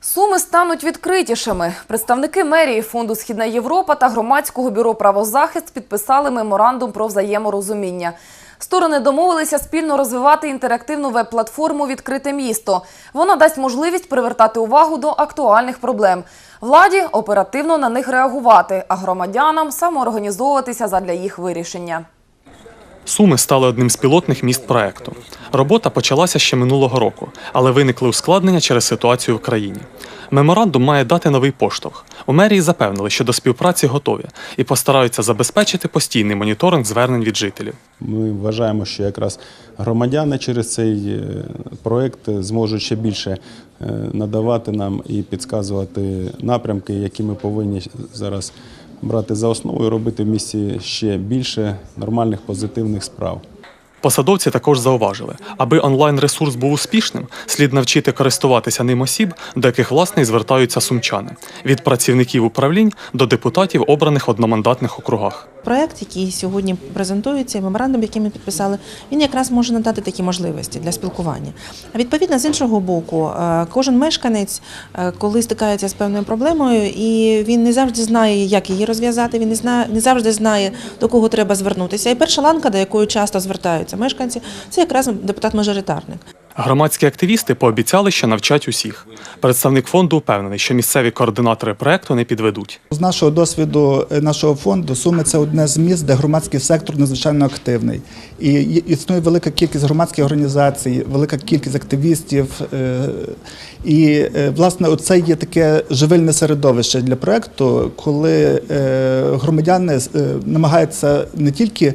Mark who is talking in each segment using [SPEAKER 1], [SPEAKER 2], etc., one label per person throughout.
[SPEAKER 1] Суми стануть відкритішими. Представники мерії фонду Східна Європа та громадського бюро правозахист підписали меморандум про взаєморозуміння. Сторони домовилися спільно розвивати інтерактивну веб-платформу Відкрите місто. Вона дасть можливість привертати увагу до актуальних проблем. Владі оперативно на них реагувати, а громадянам самоорганізовуватися задля їх вирішення.
[SPEAKER 2] Суми стали одним з пілотних міст проекту. Робота почалася ще минулого року, але виникли ускладнення через ситуацію в країні. Меморандум має дати новий поштовх. У мерії запевнили, що до співпраці готові і постараються забезпечити постійний моніторинг звернень від жителів.
[SPEAKER 3] Ми вважаємо, що якраз громадяни через цей е, проект зможуть ще більше е, надавати нам і підказувати напрямки, які ми повинні зараз брати за основу і робити в місті ще більше нормальних позитивних справ.
[SPEAKER 2] Посадовці також зауважили, аби онлайн-ресурс був успішним, слід навчити користуватися ним осіб, до яких власне і звертаються сумчани від працівників управлінь до депутатів, обраних в одномандатних округах.
[SPEAKER 4] Проект, який сьогодні презентується, меморандум, який ми підписали, він якраз може надати такі можливості для спілкування. А відповідно, з іншого боку, е, кожен мешканець, е, коли стикається з певною проблемою, і він не завжди знає, як її розв'язати, він не знає, не завжди знає, до кого треба звернутися. І перша ланка, до якої часто звертаються мешканці, це якраз депутат-мажоритарник.
[SPEAKER 2] Громадські активісти пообіцяли, що навчать усіх. Представник фонду впевнений, що місцеві координатори проекту не підведуть.
[SPEAKER 5] З нашого досвіду е, нашого фонду Суми це одне з міст, де громадський сектор надзвичайно активний. І існує велика кількість громадських організацій, велика кількість активістів. е, І е, власне оце є таке живильне середовище для проекту, коли громадяни намагаються не тільки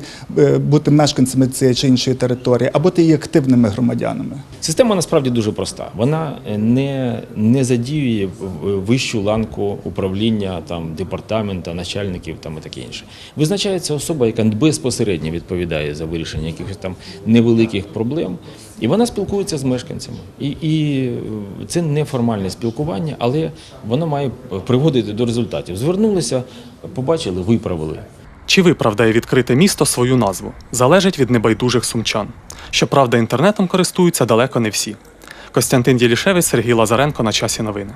[SPEAKER 5] бути мешканцями цієї чи іншої території, а бути і активними громадянами.
[SPEAKER 6] Система насправді дуже проста. Вона е, не, не задіює вищу ланку управління, там, департамента, начальників там, і таке інше. Визначається особа, яка безпосередньо відповідає за вирішення якихось там невеликих проблем, і вона спілкується з мешканцями. І, і е, це неформальне спілкування, але воно має приводити до результатів. Звернулися, побачили, виправили.
[SPEAKER 2] Чи виправдає відкрите місто свою назву? Залежить від небайдужих сумчан. Щоправда, інтернетом користуються далеко не всі. Костянтин Ділішевич, Сергій Лазаренко на часі новини.